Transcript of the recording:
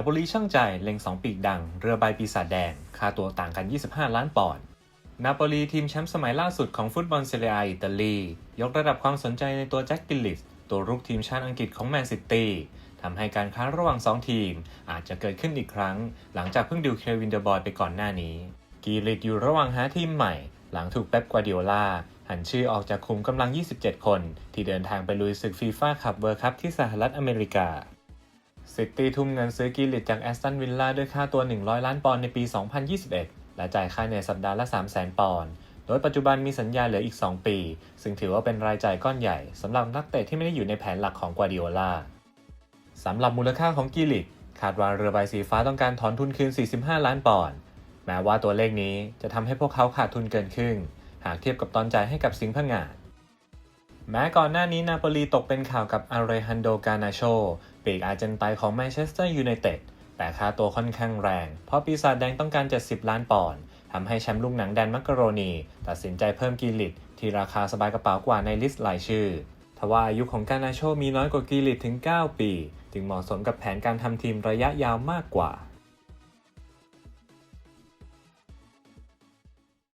นาโปลีช่างใจเล็ง 2 ปีกดัง เรือใบปีศาจแดง ค่าตัวต่างกัน 25 ล้านปอนด์ นาโปลีทีมแชมป์สมัยล่าสุดของฟุตบอลเซเรียอิตาลี ยกระดับความสนใจในตัวแจ็คกิลลิส ตัวรุกทีมชาติอังกฤษของแมนซิตี้ทำให้การค้าระหว่าง 2 ทีม อาจจะเกิดขึ้นอีกครั้ง หลังจากเพิ่งดิวเควินเดอร์บอยไปก่อนหน้านี้กิลลิสอยู่ระหว่างหาทีมใหม่ หลังถูกเป๊ปกวาดิโอลาหันชื่อออกจากคุมกำลัง 27 คน ที่เดินทางไปลุยศึกฟีฟ่าคัพเวิร์คัพที่สหรัฐอเมริกา ซิตี้ทุ่มเงินซื้อกิลิตจากแอสตันวิลล่าด้วยค่าตัว 100 ล้านปอนด์ในปี 2021 และจ่ายค่าเหนื่อยสัปดาห์ละ 300,000 ปอนด์ โดยปัจจุบันมีสัญญาเหลืออีก 2 ปี ซึ่งถือว่าเป็นรายจ่ายก้อนใหญ่สำหรับนักเตะที่ไม่ได้อยู่ในแผนหลักของกวาดิโอลาสำหรับมูลค่าของกิลลิตคาดว่าเรือใบสีฟ้าต้องการถอนทุนคืน 45 ล้านปอนด์ แม้ว่าตัวเลขนี้จะทำให้พวกเขาขาดทุนเกินครึ่ง หากเทียบกับตอนจ่ายให้กับสิงห์พงาด แม้ก่อนหน้านี้นาโปลีตกเป็นข่าวกับอาเรฮันโดกานาโชปีกอาร์เจนไตของแมนเชสเตอร์ยูไนเต็ดแต่ค่าตัวค่อนข้างแรง เพราะปีศาจแดงต้องการ 70 ล้านปอนด์ทำให้แชมป์ลูกหนังแดนมักกะโรนี ตัดสินใจเพิ่มกิลิตที่ราคาสบายกระเป๋ากว่าในลิสต์รายชื่อทว่าอายุของกานาโชมีน้อยกว่ากิลิตถึง 9 ปี จึงเหมาะสมกับแผนการทำทีมระยะยาวมากกว่า